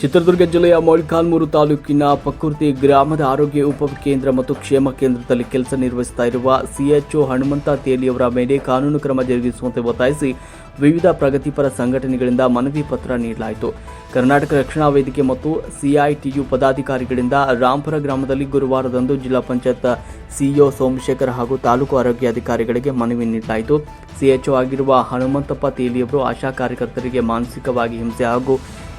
ಚಿತ್ರದುರ್ಗ ಜಿಲ್ಲೆಯ ಮೊಳ್ಕಾಲ್ಮೂರು ತಾಲೂಕಿನ ಪಕುರ್ತಿ ಗ್ರಾಮದ ಆರೋಗ್ಯ ಉಪ ಕೇಂದ್ರ ಮತ್ತು ಕ್ಷೇಮ ಕೇಂದ್ರದಲ್ಲಿ ಕೆಲಸ ನಿರ್ವಹಿಸುತ್ತಾ ಇರುವ ಸಿಎಚ್ಒ ಹನುಮಂತ ತೇಲಿಯವರ ಮೇಲೆ ಕಾನೂನು ಕ್ರಮ ಜರುಗಿಸುವಂತೆ ಒತ್ತಾಯಿಸಿ ವಿವಿಧ ಪ್ರಗತಿಪರ ಸಂಘಟನೆಗಳಿಂದ ಮನವಿ ಪತ್ರ ನೀಡಲಾಯಿತು. ಕರ್ನಾಟಕ ರಕ್ಷಣಾ ವೇದಿಕೆ ಮತ್ತು ಸಿಐಟಿಯು ಪದಾಧಿಕಾರಿಗಳಿಂದ ರಾಂಪುರ ಗ್ರಾಮದಲ್ಲಿ ಗುರುವಾರದಂದು ಜಿಲ್ಲಾ ಪಂಚಾಯತ್ ಸಿಇಒ ಸೋಮಶೇಖರ್ ಹಾಗೂ ತಾಲೂಕು ಆರೋಗ್ಯ ಅಧಿಕಾರಿಗಳಿಗೆ ಮನವಿ ನೀಡಲಾಯಿತು. ಸಿಎಚ್ಒ ಆಗಿರುವ ಹನುಮಂತಪ್ಪ ತೇಲಿಯವರು ಆಶಾ ಕಾರ್ಯಕರ್ತರಿಗೆ ಮಾನಸಿಕವಾಗಿ ಹಿಂಸೆ ಹಾಗೂ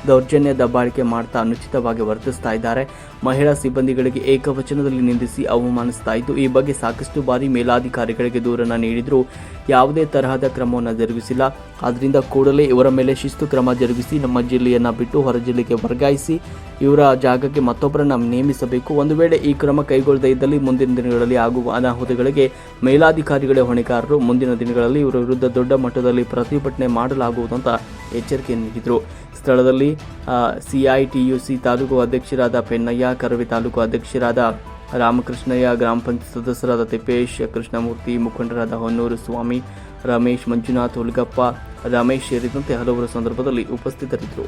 ದೌರ್ಜನ್ಯ ದಬ್ಬಾಳಿಕೆ ಮಾಡ್ತಾ ಅನುಚಿತವಾಗಿ ವರ್ತಿಸ್ತಾ ಇದ್ದಾರೆ. ಮಹಿಳಾ ಸಿಬ್ಬಂದಿಗಳಿಗೆ ಏಕವಚನದಲ್ಲಿ ನಿಂದಿಸಿ ಅವಮಾನಿಸ್ತಾ ಇದ್ದು, ಈ ಬಗ್ಗೆ ಸಾಕಷ್ಟು ಬಾರಿ ಮೇಲಾಧಿಕಾರಿಗಳಿಗೆ ದೂರನ್ನು ನೀಡಿದರೂ ಯಾವುದೇ ತರಹದ ಕ್ರಮವನ್ನು ಜರುಗಿಸಿಲ್ಲ. ಆದ್ದರಿಂದ ಕೂಡಲೇ ಇವರ ಮೇಲೆ ಶಿಸ್ತು ಕ್ರಮ ಜರುಗಿಸಿ ನಮ್ಮ ಜಿಲ್ಲೆಯನ್ನು ಬಿಟ್ಟು ಹೊರ ಜಿಲ್ಲೆಗೆ ವರ್ಗಾಯಿಸಿ ಇವರ ಜಾಗಕ್ಕೆ ಮತ್ತೊಬ್ಬರನ್ನು ನೇಮಿಸಬೇಕು. ಒಂದು ವೇಳೆ ಈ ಕ್ರಮ ಕೈಗೊಳ್ಳದೇ ಇದ್ದಲ್ಲಿ ಮುಂದಿನ ದಿನಗಳಲ್ಲಿ ಆಗುವ ಅನಾಹುತಗಳಿಗೆ ಮೇಲಾಧಿಕಾರಿಗಳೇ ಹೊಣೆಗಾರರು. ಮುಂದಿನ ದಿನಗಳಲ್ಲಿ ಇವರ ವಿರುದ್ಧ ದೊಡ್ಡ ಮಟ್ಟದಲ್ಲಿ ಪ್ರತಿಭಟನೆ ಮಾಡಲಾಗುವುದು ಅಂತ ಎಚ್ಚರಿಕೆ ನೀಡಿದರು. ಸ್ಥಳದಲ್ಲಿ ಸಿಐಟಿಯುಸಿ ತಾಲೂಕು ಅಧ್ಯಕ್ಷರಾದ ಪೆನ್ನಯ್ಯ, ಕರವಿ ತಾಲೂಕು ಅಧ್ಯಕ್ಷರಾದ ರಾಮಕೃಷ್ಣಯ್ಯ, ಗ್ರಾಮ ಪಂಚಾಯತ್ ಸದಸ್ಯರಾದ ತಿಪ್ಪೇಶ್, ಕೃಷ್ಣಮೂರ್ತಿ, ಮುಖಂಡರಾದ ಹೊನ್ನೂರು ಸ್ವಾಮಿ, ರಮೇಶ್ ಮಂಜುನಾಥ್, ಹುಲ್ಗಪ್ಪ, ರಮೇಶ್ ಸೇರಿದಂತೆ ಹಲವರು ಸಂದರ್ಭದಲ್ಲಿ ಉಪಸ್ಥಿತರಿದ್ದರು.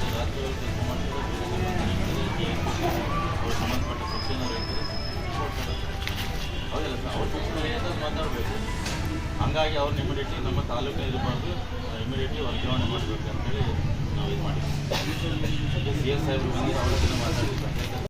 ಹೊತ್ತು ಕೆಲಸ ಮಾಡ್ತಾರೆ ಅವ್ರು ಅವ್ರ ಮಾತಾಡಬೇಕು ಹಂಗಾಗಿ ಅವ್ರನ್ನ ಇಮಿಡಿಯೇಟ್ಲಿ ನಮ್ಮ ತಾಲೂಕು ಇರಬಾರ್ದು ಇಮಿಡಿಯೇಟ್ಲಿ ವರ್ಗಾವಣೆ ಮಾಡಬೇಕು ಅಂತೇಳಿ ನಾವು ಇದು ಮಾಡಿದ್ವಿ. ಸಿ ಎಸ್ ಸಾಹೇಬ್ರು ಬಂದು ಅವ್ರ ಹತ್ರ ಮಾತಾಡಿದ್ವಿ